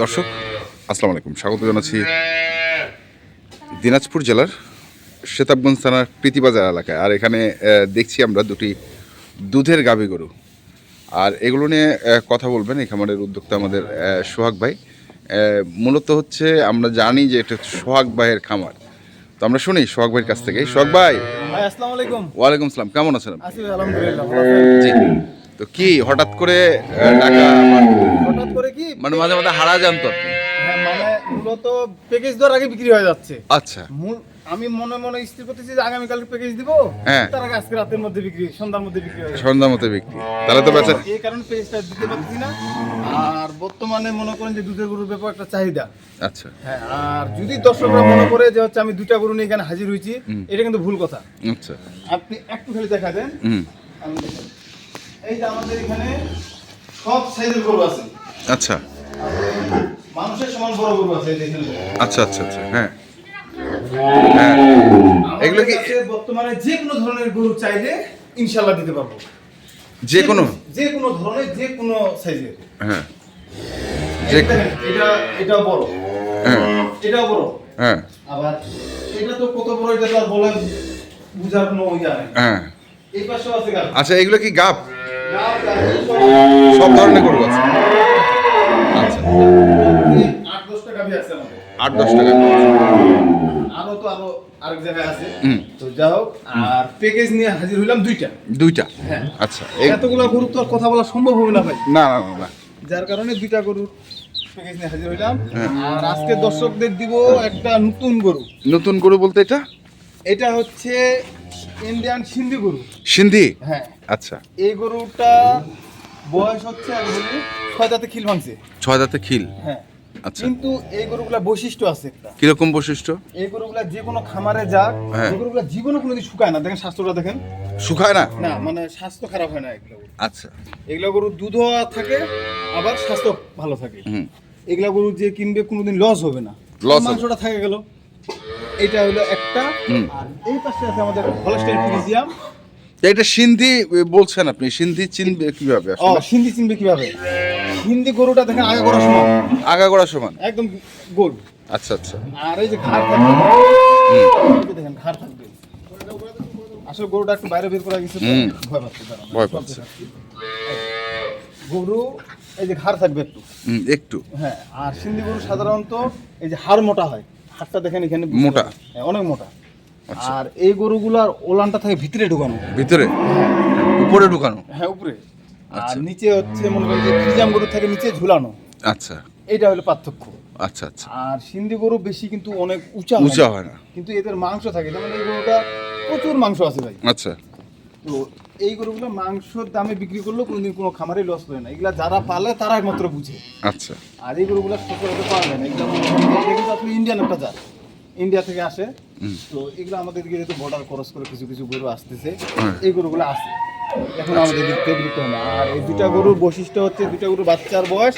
দর্শক আসসালামু আলাইকুম। স্বাগত জানাচ্ছি দিনাজপুর জেলার সেতাবগঞ্জ থানার প্রীতিবাজার এলাকায়। আর এখানে দেখছি আমরা দুটি দুধের গাভী গরু। আর এগুলো নিয়ে কথা বলবেন এই খামারের উদ্যোক্তা আমাদের সোহাগ ভাই। মূলত হচ্ছে আমরা জানি যে এটা সোহাগ ভাইয়ের খামার। তো আমরা শুনি সোহাগ ভাইয়ের কাছ থেকে সোহাগ ভাই! আসসালামু আলাইকুম। ওয়ালাইকুম আসসালাম কেমন আছেন আলহামদুলিল্লাহ তো কি হঠাৎ করে টাকা হঠাৎ করে কি মানে মাঝে মাঝে হারা যান তো আপনি? হ্যাঁ মানে মূলত প্যাকেজ দেওয়ার আগে বিক্রি হয়ে যাচ্ছে। আচ্ছা। মূল আমি মনে মনে স্থির করতেছি যে আগামীকাল প্যাকেজ দিব হ্যাঁ। তার আগে আজকে রাতের মধ্যে বিক্রি সন্ধ্যার মধ্যে বিক্রি হয়ে যাবে। সন্ধ্যা মতো বিক্রি। তাহলে তো বেচা এই কারণে প্যাকেজটা দিতে পারছি না। আর বর্তমানে মনে করেন যে দুধের গরুর ব্যাপার একটা চাহিদা। আচ্ছা। হ্যাঁ আর যদি দর্শকরা মনে করে যে হচ্ছে আমি দুইটা গরু নিয়ে এখানে হাজির হয়েছি এটা কিন্তু ভুল কথা। আচ্ছা। আপনি একটু খালি দেখা দেন। হুম। আমি। এই যে আমাদের এখানে সব সাইজের গরু আছে। আচ্ছা। মানুষের সমান বড় গরু আছে এখানে। আচ্ছা আচ্ছা আচ্ছা হ্যাঁ। হ্যাঁ। এগুলো কি- বর্তমানে যে কোনো ধরনের গরু চাইলে ইনশাল্লাহ দিতে পারব। যে কোনো যে কোনো ধরনের যে কোনো সাইজের। হ্যাঁ। যে এটা এটা বড়। হ্যাঁ। বড়। হ্যাঁ। আবার এটা তো কত বড় এটা তো আর বলেন বুঝার কোনো ইয়া নেই। হ্যাঁ। এই পাশেও আছে আচ্ছা এগুলো কি গাপ সব ধরনের গরু আছে। আচ্ছা। আট দশ টাকা আরও তো আরও আরেক জায়গায় আছে। তো যা হোক আর প্যাকেজ নিয়ে হাজির হইলাম দুইটা। দুইটা? হ্যাঁ। আচ্ছা এতগুলো গরু তো আর কথা বলা সম্ভব হবে না ভাই। না না না যার কারণে দুইটা গরুর প্যাকেজ নিয়ে হাজির হইলাম। হ্যাঁ। আর আজকে দর্শকদের দিব একটা নতুন গরু। নতুন গরু বলতে এটা? এটা হচ্ছে ইন্ডিয়ান সিন্ধি গরু। সিন্ধি? হ্যাঁ। আচ্ছা। এই গরুটা বয়স হচ্ছে ছয় দাঁতে খিল ভাঙছে। ছয় দাঁতে খিল? হ্যাঁ। আচ্ছা। কিন্তু এই গরুগুলা বৈশিষ্ট্য আছে একটা। কীরকম বৈশিষ্ট্য? এই গরুগুলা যে কোনো খামারে যাক হ্যাঁ। এই গরুগুলা জীবনে কোনোদিন শুকায় না। দেখেন স্বাস্থ্যটা দেখেন। শুকায় না? না মানে স্বাস্থ্য খারাপ হয় না এগুলো আচ্ছা। এগুলো গরুর দুধও থাকে আবার স্বাস্থ্য ভালো থাকে। হুম। এগুলা গরু যে কিনবে কোনোদিন লস হবে না। হবে। মাংসটা থাকে গেল। এটা হলো একটা। আর এই পাশে আছে আমাদের হলস্টাইন ফ্রিজিয়াম এটা সিন্ধি বলছেন আপনি সিন্ধি চিনবে কীভাবে? ও সিন্ধি চিনবে কীভাবে? সিন্ধি গরুটা দেখেন আগে করার সময় আগাগোড়া সমান? একদম গোল আচ্ছা আচ্ছা। আর এই যে ঘাড় থাকবে দেখেন ঘাড় থাকবে। আসলে গরুটা একটু বাইরে বের করা গেছে। ভয় পাচ্ছে ভয় পাচ্ছে। গরু এই যে ঘাড় থাকবে একটু। একটু। হ্যাঁ আর সিন্ধি গরু সাধারণত এই যে হাড় মোটা হয়। হাড়টা দেখেন এখানে মোটা। হ্যাঁ, অনেক মোটা। আর এই গরুগুলার ওলানটা থাকে ভিতরে ঢুকানো। ভিতরে? উপরে ঢুকানো? হ্যাঁ উপরে। আর আচ্ছা। নিচে হচ্ছে মনে করেন যে ফ্রিজাম গরু থাকে নিচে ঝুলানো। আচ্ছা। এটা হলো পার্থক্য। আচ্ছা আচ্ছা। আর সিন্ধি গরু বেশি কিন্তু অনেক উঁচা উঁচা হয় না। কিন্তু এদের মাংস থাকে। যেমন এই গরুটা প্রচুর মাংস আছে ভাই। আচ্ছা। তো এই গরুগুলো মাংসর দামে বিক্রি করলেও কোনোদিন কোনো খামারে লস করে না। এগুলা যারা পালে তারা একমাত্র বুঝে। আচ্ছা। আর এই গরুগুলো সচরাচর পাওয়া যায় না। এগুলো আপনি ইন্ডিয়ান একটা জাত ইন্ডিয়া থেকে আসে। তো এগুলো আমাদের দিকে যেহেতু বর্ডার ক্রস করে কিছু কিছু গরু আসতেছে। হ্যাঁ। এই গরুগুলো আসে এখন আমাদের দিক থেকে দিতে না। আর এই দুটা গরুর বৈশিষ্ট্য হচ্ছে দুটা গরুর বাচ্চার বয়স।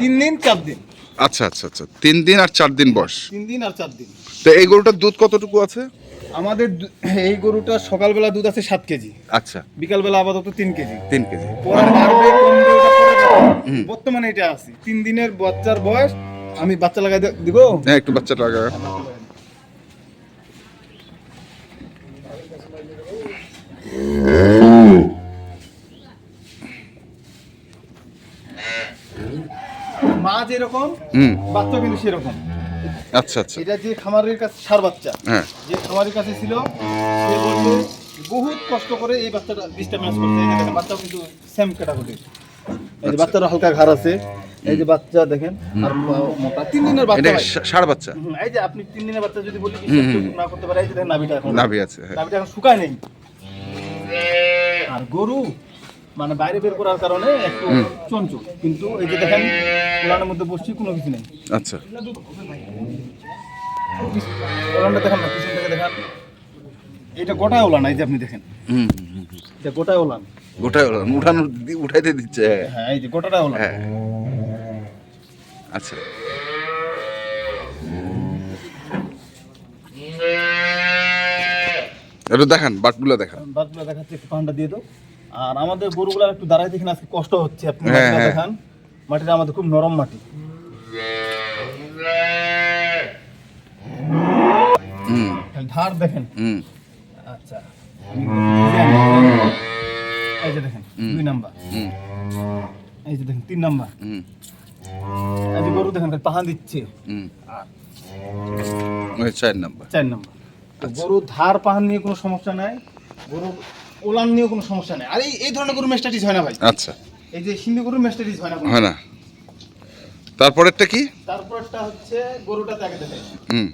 তিন দিন চার দিন। আচ্ছা আচ্ছা আচ্ছা। তিন দিন আর চার দিন বয়স। তিন দিন আর চার দিন। তো এই গরুটার দুধ কতটুকু আছে? আমাদের এই গরুটা সকালবেলা দুধ আছে সাত কেজি। আচ্ছা। বিকালবেলা আপাতত তিন কেজি। তিন কেজি। বর্তমানে এটা আছে। তিন দিনের বাচ্চার বয়স। আমি বাচ্চা লাগাই দিব? হ্যাঁ একটু বাচ্চাটা আগা মা যেরকম বাচ্চা কিন্তু সেরকম। আচ্ছা আচ্ছা। এটা যে খামারের কাছে সার বাচ্চা হ্যাঁ। যে খামারের কাছে ছিল সে বলছে বহুত কষ্ট করে এই বাচ্চাটা ম্যাচ করতে এই বাচ্চাও কিন্তু সেম ক্যাটাগরি বাচ্চাটা হালকা ঘাড় আছে। এই যে বাচ্চা দেখেন আর মোটা তিন দিনের বাচ্চা এটা ভাই। বাচ্চা? হুম, এই যে আপনি তিন দিনের বাচ্চা যদি বলি হুম, না করতে পারে এই যে দেখেন নাভিটা এখন। নাভি আছে হ্যাঁ। নাভিটা এখন শুকায় নেই। আর গরু মানে বাইরে বের করার কারণে একটু চঞ্চল। কিন্তু এই যে দেখেন কোরআনের মধ্যে বসছি কোনো কিছু নেই। আচ্ছা। ওলানটা দেখেন না পিছন থেকে দেখান। এটা গোটায় ওলান এই যে আপনি দেখেন। হুম। এটা গোটায় ওলান। গোটাই হলো উঠানো উঠাইতে দিচ্ছে হ্যাঁ। হ্যাঁ এই যে গোটাটা ওলান। হ্যাঁ। আচ্ছা। এটা দেখান বাটগুলো দেখান। বাদগুলো দেখাচ্ছে একটু পান্ডা দিয়ে দাও। আর আমাদের গরুগুলার একটু দাঁড়ায় দেখেন আজকে কষ্ট হচ্ছে আপনি হ্যাঁ, হ্যাঁ। দেখান। মাটিটা আমাদের খুব নরম মাটি। ধার দেখেন। হুম। আচ্ছা। এই যে দেখেন দুই নাম্বার। এই যে দেখেন তিন নাম্বার। হুম। এই গরু দেখেন পাহা দিচ্ছে। ওই চার নাম্বার। চার নাম্বার। গরু ধার পাহান নিয়ে কোনো সমস্যা নাই গরুর ওলান নিয়েও কোনো সমস্যা নাই। আর এই ধরনের গরু মেস্টাটিস হয় না ভাই। আচ্ছা। এই যে সিন্ধি গরু মেস্টাটিস হয় না হয় না। তারপরেরটা কি? তারপরটা হচ্ছে গরুটা তাকে হুম।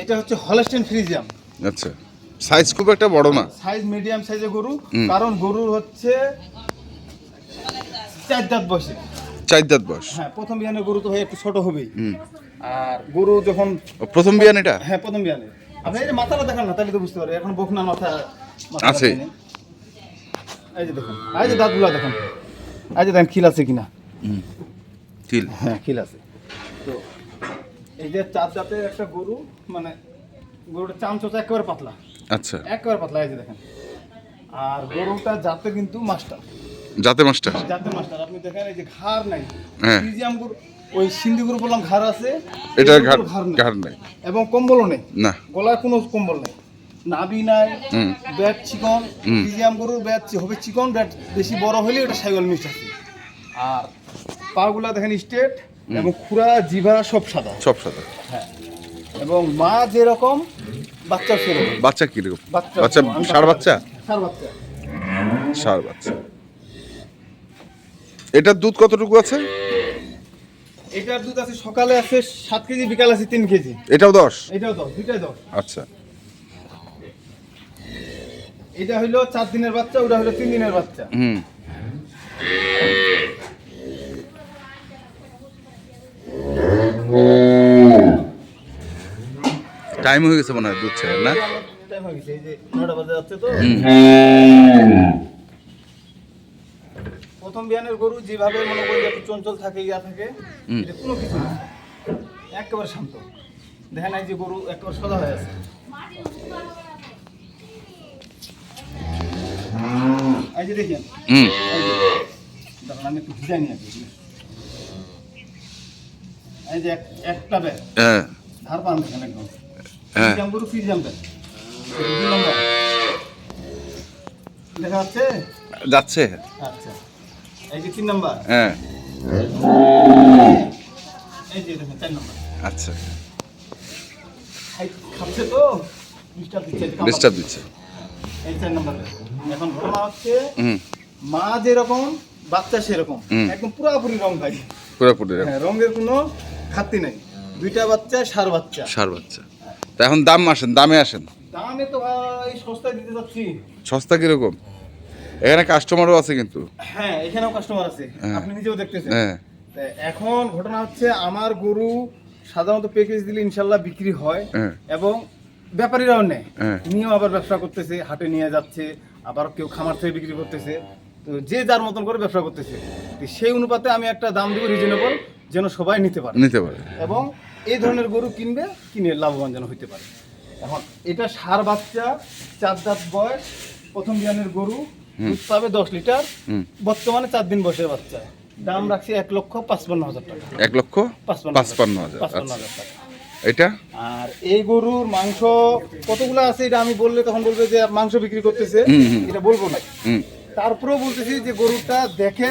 এটা হচ্ছে হলস্টেন ফ্রিজিয়াম। আচ্ছা। সাইজ খুব একটা বড় না। সাইজ মিডিয়াম সাইজের গরু। কারণ গরু হচ্ছে চার দাঁত বসে চার দাঁত বয়স। হ্যাঁ প্রথম বিয়ানের গরু তো হয়ে একটু ছোট হবেই। আর গরু যখন প্রথম বিয়ান এটা? হ্যাঁ প্রথম বিয়ানের আপনি এই যে মাথাটা দেখান না তাহলে তো বুঝতে পারবে এখন বকনার মাথা আছে। এই যে দেখুন এই যে দাঁতগুলা দেখুন এই যে দেখেন খিল আছে কিনা? হুম তিল হ্যাঁ খিল আছে। তো এই যে চার জাতের একটা গরু মানে গরুটা চামচোচা একেবারে পাতলা। আচ্ছা। একেবারে পাতলা এই যে দেখেন। আর গরুটা জাতে কিন্তু মাস্টার। জাতে মাস্টার? জাতে মাস্টার আপনি দেখেন এই যে ঘাড় নাই। হ্যাঁ। গরু ওই সিন্ধি গরু বললাম ঘাড় আছে এটা গরুর ঘাড় নেই। এবং কম্বলও নেই। না। গলায় কোনো কম্বল নেই। নাভি নাই ব্যাট চিকন। ফ্রিজিয়াম গরুর ব্যাট হবে চিকন ব্যাট বেশি বড় হলে ওটা সাইকেল মিক্স আছে। আর পাগুলা দেখেন স্ট্রেট এবং খুরা জিভা সব সাদা। সব সাদা। হ্যাঁ। এবং মা যেরকম বাচ্চা সেরকম। বাচ্চা কীরকম? বাচ্চা বাচ্চা বাচ্চা? ষাঁড় বাচ্চা। ষাড় বাচ্চা। এটার দুধ কতটুকু আছে? এটার দুধ আছে সকালে আছে সাত কেজি বিকাল আছে তিন কেজি। এটাও দশ? এটাও দশ দুইটাই দশ। আচ্ছা। এটা হইল চার দিনের বাচ্চা ওটা হলো তিন দিনের বাচ্চা। হুম। টাইম হয়ে গেছে মনে হয় দুধ ছেড়ে না? টাইম হয়ে গেছে এই যে নটা বাজে যাচ্ছে তো। হুম। প্রথম বিয়ানের গরু যেভাবে মনে করি একটু চঞ্চল থাকে ইয়া থাকে। এটা কোনো কিছু না। একেবারে শান্ত। দেখেন এই যে গরু একেবারে সোজা হয়ে আছে। এই যে দেখেন। আমি একটু ডিজাইন নিয়ে এই যে এক- একটা ব্যাগ। হ্যাঁ। ধার পান দেখেন একদম। হ্যাঁ। দেখা যাচ্ছে? যাচ্ছে। আচ্ছা। এই যে তিন নাম্বার। হ্যাঁ। এই যে দেখেন চার নাম্বার। আচ্ছা। খাচ্ছে তো? ডিস্টার্ব দিচ্ছে এই যে কামড়। ডিস্টার্ব দিচ্ছে। এই চার নাম্বার এখন ঘটনা হচ্ছে মা যেরকম বাচ্চা সেরকম। একদম পুরাপুরি রং ভাই। পুরোপুরি হ্যাঁ রঙের কোনো খাতি নেই। দুইটা বাচ্চা সার বাচ্চা। ষাড় বাচ্চা। তা এখন দাম আসেন দামে আসেন। দামে তো ভাই সস্তায় দিতে যাচ্ছি সস্তা কীরকম? এখানে কাস্টমারও আছে কিন্তু। হ্যাঁ এখানেও কাস্টমার আছে। হ্যাঁ। আপনি নিজেও দেখতেছেন। হ্যাঁ। তা এখন ঘটনা হচ্ছে আমার গরু সাধারণত প্যাকেজ দিলে ইনশাল্লাহ বিক্রি হয় হ্যাঁ। এবং ব্যাপারীরাও নেয়। নিয়েও আবার ব্যবসা করতেছে হাটে নিয়ে যাচ্ছে আবার কেউ খামার থেকে বিক্রি করতেছে। তো যে যার মতন করে ব্যবসা করতেছে। সেই অনুপাতে আমি একটা দাম দিব রিজনেবল যেন সবাই নিতে পারে। নিতে পারে। এবং এই ধরনের গরু কিনবে কিনে লাভবান যেন হইতে পারে। এখন এটা সার বাচ্চা চার দাঁত বয়স প্রথম জ্ঞানের গরু। দুধ পাবে দশ লিটার বর্তমানে চার দিন বসে বাচ্চা। দাম রাখছি এক লক্ষ পাঁচপান্ন হাজার টাকা। এক লক্ষ পাঁচপান্ন হাজার। পাঁচপান্ন আচ্ছা। হাজার টাকা। এটা? আর এই গরুর মাংস কতগুলো আছে এটা আমি বললে তখন বলবে যে মাংস বিক্রি করতেছে। এটা বলব না। তারপরেও বলতেছি যে গরুটা দেখে।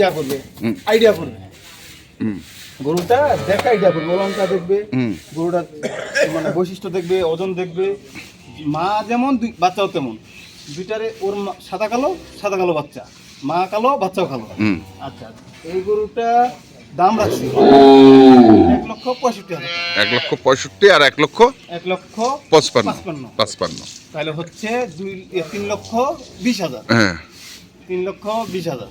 ইয়া করবে আইডিয়া করবে। গরুটা দেখে আইডিয়া করবে ওলনটা দেখবে হুম। গরুটার মানে বৈশিষ্ট্য দেখবে ওজন দেখবে। মা যেমন বাচ্চাও তেমন। দুইটারে ওর মা- সাদা কালো সাদা কালো বাচ্চা। মা কালো বাচ্চাও কালো। আচ্ছা এই গরুটা দাম রাখছি। এক লক্ষ পঁয়ষট্টি হাজার এক লক্ষ পঁয়ষট্টি আর এক লক্ষ এক লক্ষ পঁচপান্ন। পাঁচপান্ন। তাহলে হচ্ছে দুই তিন লক্ষ বিশ হাজার। হ্যাঁ। তিন লক্ষ বিশ হাজার।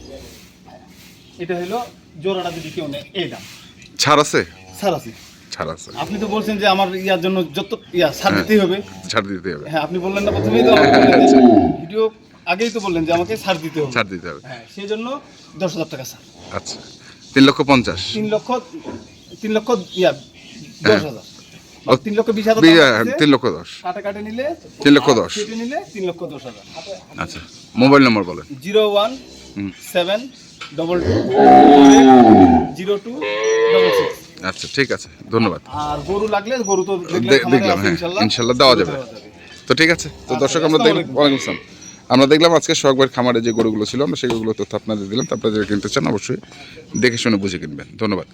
এটা হলো জোড়াটা যদি কেউ নেয় এই দাম। ছাড় আছে? স্যার আছে। ছাড় আছে। আপনি তো বলছেন যে আমার ইয়ার জন্য যত ইয়া ছাড় দিতেই হবে। ছাড় দিতে হবে। হ্যাঁ আপনি বললেন না প্রথমেই তো আমাকে বললেন যে ভিডিও আগেই তো বললেন যে আমাকে ছাড় দিতে হবে। ছাড় দিতে হবে। হ্যাঁ সেই জন্য দশ হাজার টাকা ছাড়। আচ্ছা তিন লক্ষ পঞ্চাশ। তিন লক্ষ তিন লক্ষ ইয়া দশ হাজার। ও, তিন লক্ষ বিশ হাজার হ্যাঁ। তিন লক্ষ দশ। কাটে কাটে নিলে তিন লক্ষ দশ। কেটে নিলে তিন লক্ষ দশ হাজার। আচ্ছা মোবাইল নম্বর বলেন। Zero one seven double two zero two double six. আচ্ছা ঠিক আছে ধন্যবাদ। আর গরু লাগলে গরু তো দেখলে দেখলাম হ্যাঁ ইনশাল্লাহ। দেওয়া যাবে। তো ঠিক আছে তো আচ্ছা, দর্শক আমরা দেখলাম ওয়ালাইকুম আসসালাম। আমরা দেখলাম আজকে শখবার খামারে যে গরুগুলো ছিল, আমরা সেগুলো তথ্য আপনাদের দিলাম। তো আপনারা যারা কিনতে চান, অবশ্যই দেখে শুনে বুঝে কিনবেন। ধন্যবাদ।